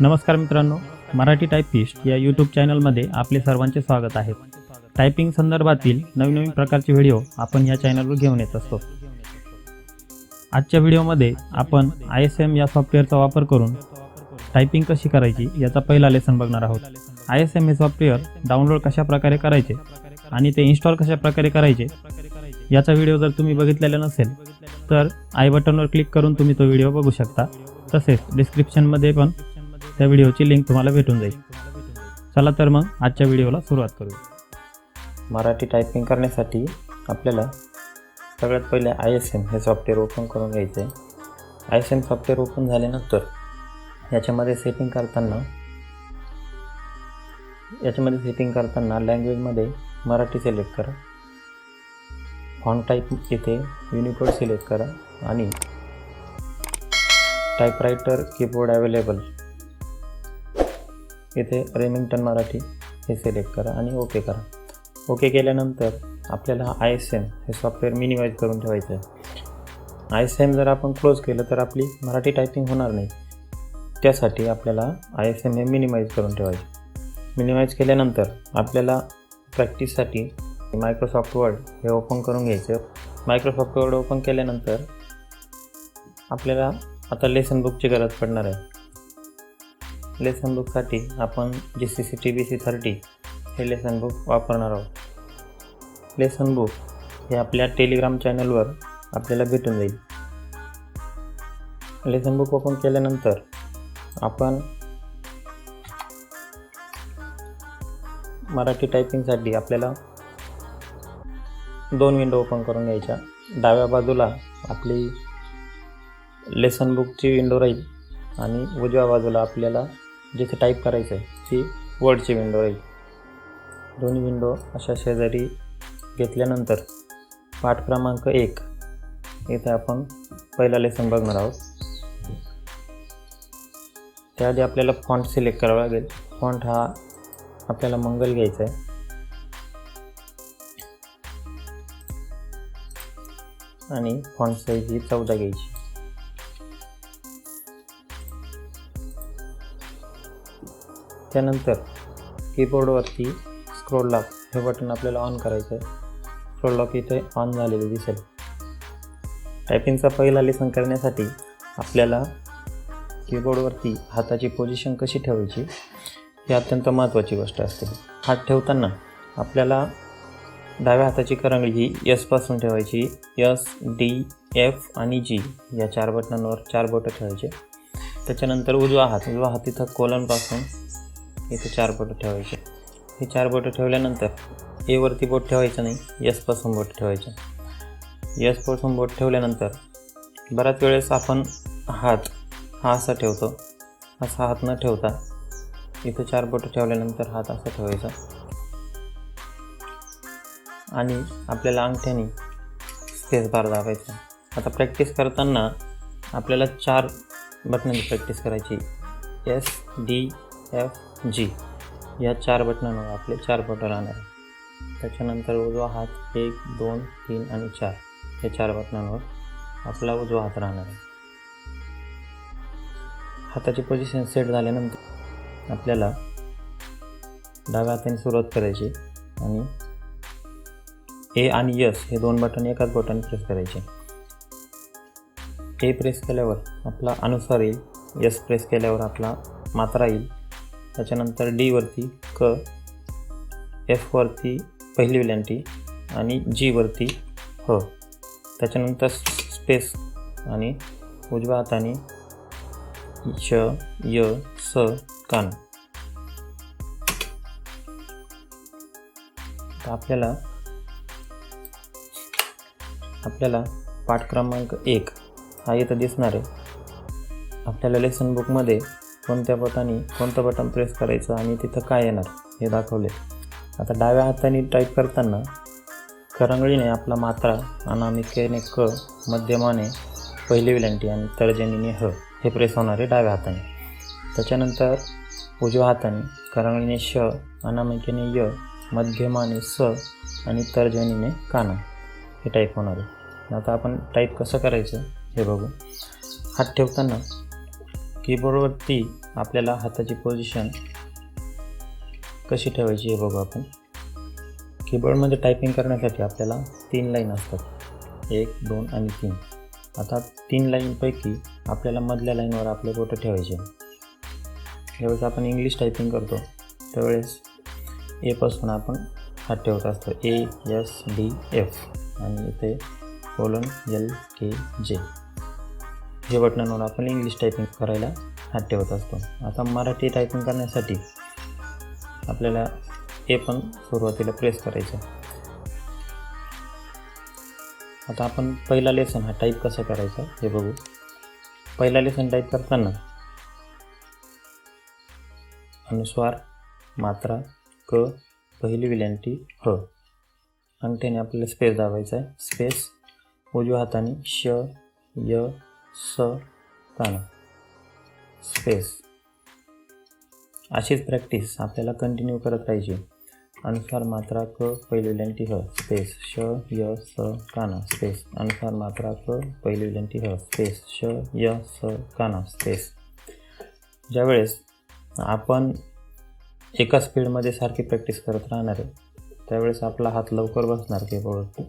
नमस्कार मित्रांनो मराठी टायपिस्ट या यूट्यूब चॅनलमध्ये आपले सर्वांचे स्वागत आहे. टायपिंग संदर्भातील नवीन नवीन प्रकारचे व्हिडिओ आपण या चॅनलवर घेऊन येत असतो. आजच्या व्हिडिओमध्ये आपण आय एस एम या सॉफ्टवेअरचा वापर करून टायपिंग कशी करायची याचा पहिला लेसन बघणार आहोत. आय एस एम हे सॉफ्टवेअर डाउनलोड कशा प्रकारे करायचे आणि ते इन्स्टॉल कशा प्रकारे करायचे याचा व्हिडिओ जर तुम्ही बघितलेला नसेल तर आय बटनवर क्लिक करून तुम्ही तो व्हिडिओ बघू शकता. तसेच डिस्क्रिप्शनमध्ये पण त्या व्हिडिओची लिंक तुम्हाला भेटून जाईल. चला तर मग आजच्या व्हिडिओला सुरुवात करू. मराठी टायपिंग करण्यासाठी आपल्याला सगळ्यात पहिले आय एस एम हे सॉफ्टवेअर ओपन करून घ्यायचं आहे I S M software open झाल्यानंतर याच्यामध्ये सेटिंग करताना याच्यामध्ये सेटिंग करताना लँग्वेजमध्ये मराठी सिलेक्ट करा. फॉन्ट टाईप इथे युनिकोड सिलेक्ट करा आणि टाईपरायटर कीबोर्ड अवेलेबल इथे रेमिंग्टन मराठी हे सिलेक्ट करा आणि ओके करा. ओके केल्यानंतर आपल्याला आय एस एम हे सॉफ्टवेअर मिनिमाइज करून ठेवायचं आहे. आय एस एम जर आपण क्लोज केलं तर आपली मराठी टायपिंग होणार नाही. त्यासाठी आपल्याला आय एस एम हे मिनिमाइज करून ठेवायचे मिनिमाइज केल्यानंतर आपल्याला प्रॅक्टिससाठी मायक्रोसॉफ्ट वर्ड हे ओपन करून घ्यायचं मायक्रोसॉफ्ट वर्ड ओपन केल्यानंतर आपल्याला आता लेसन बुकची गरज पडणार आहे. लेसन बुकसाठी आपण G C C T B C thirty हे लेसन बुक वापरणार आहोत. लेसन बुक हे आपल्या टेलिग्राम चॅनलवर आपल्याला भेटून जाईल. लेसन बुक ओपन केल्यानंतर आपण मराठी टायपिंगसाठी आपल्याला दोन विंडो ओपन करून घ्यायच्या. डाव्या बाजूला आपली लेसन बुकची विंडो राहील आणि उजव्या बाजूला आपल्याला जिथे टाईप करायचं आहे ती वर्डची विंडो राहील. दोन्ही विंडो अशा शेजारी घेतल्यानंतर पाठ क्रमांक एक इथे आपण पहिला लेसन बघणार आहोत. त्याआधी आपल्याला फॉन्ट सिलेक्ट करावा लागेल. फॉन्ट हा आपल्याला मंगल घ्यायचा आहे. आणि फॉन्ट साईज ही चौदा घ्यायची. त्यानंतर कीबोर्डवरती स्क्रोल लॉक हे बटन आपल्याला ऑन करायचं आहे. स्क्रोल लॉक इथे ऑन झालेले दिसेल. टायपिंगचा पहिला लेसन करण्यासाठी आपल्याला कीबोर्डवरती हाताची पोझिशन कशी ठेवायची ही अत्यंत महत्त्वाची गोष्ट असते. हात ठेवताना आपल्याला डाव्या हाताची करंगळी ही यसपासून ठेवायची. यस डी एफ आणि जी या चार बटनांवर चार बोटं ठेवायचे. त्याच्यानंतर उजवा हात उजवा हात इथं कोलनपासून इथे चार बोटं ठेवायचे. हे चार बोटं ठेवल्यानंतर एवरती बोट ठेवायचं नाही यशपासून बोट ठेवायचे. यशपासून बोट ठेवल्यानंतर बऱ्याच वेळेस आपण हात हा असा ठेवतो असा हात न ठेवता इथं चार बोटं ठेवल्यानंतर हात असा ठेवायचा. आणि आपल्याला अंगठ्याने स्पेस बार दाबायचा. आता प्रॅक्टिस करताना आपल्याला चार बटनांची प्रॅक्टिस करायची. S D F G. या चार बटनांवर आपले चार बटन राहणार आहे त्याच्यानंतर उजवा हात एक दोन तीन आणि चार. या चार बटनांवर आपला उजवा हात राहणार आहे. हाताची पोझिशन सेट झाल्यानंतर आपल्याला डाव्या हाताने सुरुवात करायची आणि ए आणि यस हे दोन बटन एकाच बटन प्रेस करायचे. ए प्रेस केल्यावर आपला अनुसार येईल. यस प्रेस केल्यावर आपला मात्रा येईल. त्याच्यानंतर डीवरती क एफवरती पहिली विलंटी आणि जीवरती ह. त्याच्यानंतर स्पेस आणि उजव्या हाताने श य स कान. तर आपल्याला आपल्याला पाठ क्रमांक एक हा इथं दिसणार आहे. आपल्याला लेसन बुकमध्ये कोणत्या बटनाने कोणतं बटन प्रेस करायचं आणि तिथं काय येणार हे दाखवले. आता डाव्या हाताने टाईप करताना करंगळीने आपला मात्रा अनामिकेने क मध्यमाने पहिली विलंटी आणि तर्जनीने ह हे प्रेस होणारे डाव्या हाताने. त्याच्यानंतर उजव्या हाताने करंगळीने श अनामिकेने य मध्यमाने स आणि तर्जनीने काना हे टाईप होणार. आहे आता आपण टाईप कसं करायचं हे बघू. हात ठेवताना कीबोर्डवरती आपल्याला हाताची पोझिशन कशी ठेवायची हे बघू आपण. कीबोर्डमध्ये टायपिंग करण्यासाठी आपल्याला तीन लाईन असतात. एक दोन आणि तीन. आता तीन लाईनपैकी आपल्याला मधल्या लाईनवर आपले बोटं ठेवायचे. ज्यावेळेस आपण इंग्लिश टायपिंग करतो त्यावेळेस एपासून आपण हात ठेवत असतो. ए एस डी एफ आणि इथे कोलन एल के जे हे बटनांवर आपण इंग्लिश टायपिंग करायला हात ठेवत असतो. आता मराठी टायपिंग करण्यासाठी आपल्याला हे पण सुरुवातीला प्रेस करायचं आता आपण पहिला लेसन हा टाईप कसा करायचा हे बघू. पहिला लेसन टाईप करताना अनुस्वार मात्रा क पहिली विलंटी ह अंगठ्याने आपल्याला स्पेस दाबायचा आहे. स्पेस उजव्या हाताने श य स काना स्पेस. अशीच प्रॅक्टिस आपल्याला कंटिन्यू करत राहायची. अनुसार मात्रा क पहिली विलंटी ह स्पेस. श य स काना स्पेस. अनुसार मात्रा क पहिली विलंटी ह स्पेस. श य स काना स्पेस. ज्यावेळेस आपण एका स्पीडमध्ये सारखी प्रॅक्टिस करत राहणार आहे त्यावेळेस आपला हात लवकर बसणार कीबोर्डवरती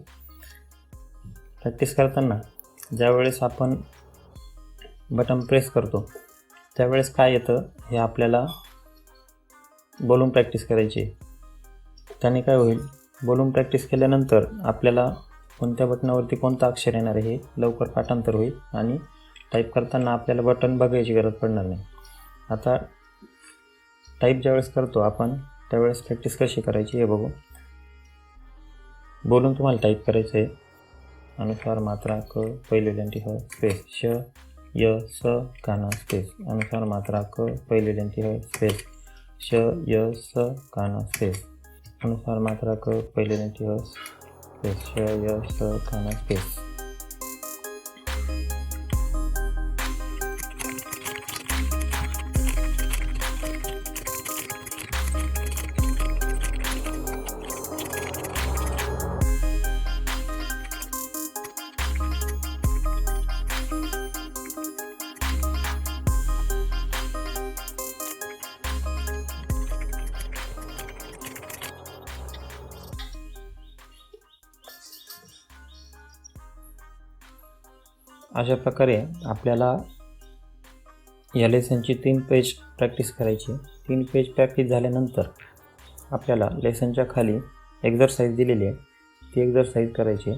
प्रॅक्टिस करताना ज्यावेळेस आपण बटन प्रेस करतो. त्यावेळेस काय येतं? हे आपल्याला बोलून प्रॅक्टिस करायची आहे. त्याने काय होईल? बोलून प्रॅक्टिस केल्यानंतर आपल्याला कोणत्या बटनावरती कोणतं अक्षर येणार आहे हे लवकर पाठांतर होईल आणि टाईप करताना आपल्याला बटन बघायची गरज पडणार नाही. आता टाईप ज्यावेळेस करतो आपण त्यावेळेस प्रॅक्टिस कशी करायची हे बघू. बोलून तुम्हाला टाईप करायचं आहे अनुसार मात्रा क पहिली लेंटी ह स्पेस श य स काना स्पेस. अनुसार मात्रा क पहिली त्यांची आहे स्पेस. श य स काना स्पेस. अनुसार मात्रा क पहिली त्यांची आहे स्पेस. श य स काना स्पेस. अशा प्रकारे आपल्याला या लेसनची तीन पेज प्रॅक्टिस करायची. तीन पेज प्रॅक्टिस झाल्यानंतर आपल्याला लेसनच्या खाली एक्झरसाईज दिलेली आहे. ती एक्झरसाईज करायची.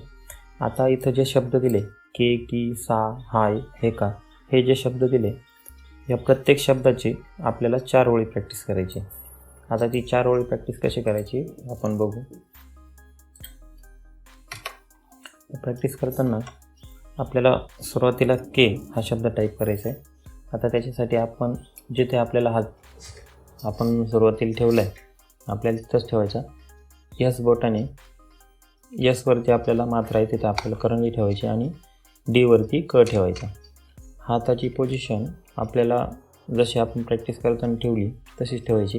आता इथं जे शब्द दिले के की सा हाय हे का हे जे शब्द दिले या प्रत्येक शब्दाची आपल्याला चार ओळी प्रॅक्टिस करायची. आता ती चार ओळी प्रॅक्टिस कशी करायची आपण बघू. प्रॅक्टिस करताना आपल्याला सुरुवातीला के हा शब्द टाईप करायचा आहे. आता त्याच्यासाठी आपण जिथे आपल्याला हात आपण सुरुवातीला ठेवला आहे आपल्याला तिथंच ठेवायचा. यस बोटाने यसवरती आपल्याला मात्रा आहे तिथे आपल्याला करंगी ठेवायची आणि डीवरती क ठेवायचा. हाताची पोझिशन आपल्याला जशी आपण प्रॅक्टिस करताना ठेवली तशीच ठेवायची.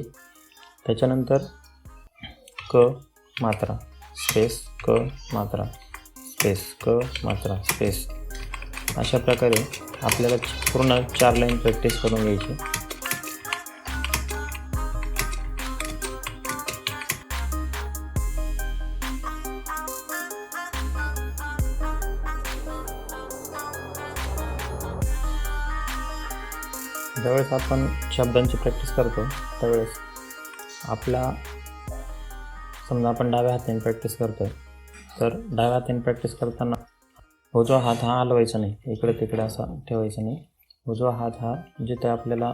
त्याच्यानंतर क मात्रा. स्पेस क मात्रा. स्पेस क मात्रा स्पेस अशा प्रकारे आपल्याला पूर्ण चार लाईन प्रॅक्टिस करून घ्यायची. ज्यावेळेस आपण शब्दांची प्रॅक्टिस करतो त्यावेळेस आपला समजा आपण डाव्या हाताने प्रॅक्टिस करतो तर डाव्या हातीने प्रॅक्टिस करताना उजवा हात हा हलवायचा नाही. इकडे तिकडे असा ठेवायचा नाही. उजवा हात हा जिथे आपल्याला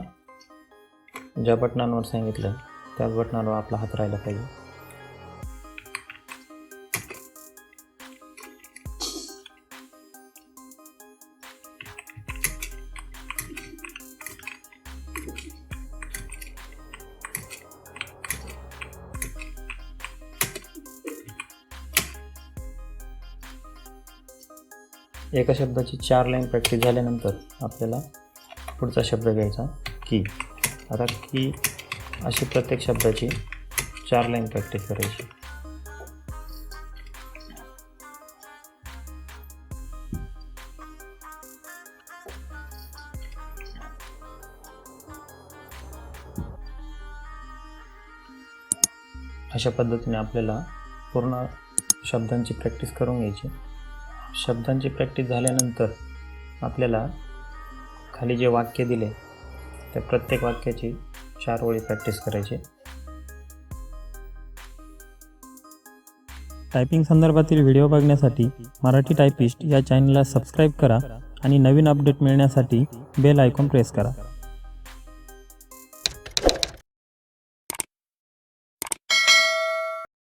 ज्या बटनांवर सांगितलं त्याच बटनावर आपला हात राहिला पाहिजे. एका शब्दाची चार लाईन प्रॅक्टिस झाल्यानंतर आपल्याला पुढचा शब्द घ्यायचा की. आता की अशी प्रत्येक शब्दाची चार लाईन प्रॅक्टिस करायची. अशा पद्धतीने आपल्याला पूर्ण शब्दांची प्रॅक्टिस करून घ्यायची. शब्दांची प्रॅक्टिस झाल्यानंतर आपल्याला खाली जे वाक्य दिले त्या प्रत्येक वाक्याची चार ओळी प्रॅक्टिस करायची. टायपिंग संदर्भातील व्हिडिओ बघण्यासाठी मराठी टायपिस्ट या चॅनलला सबस्क्राईब करा आणि नवीन अपडेट मिळण्यासाठी बेल आयकॉन प्रेस करा.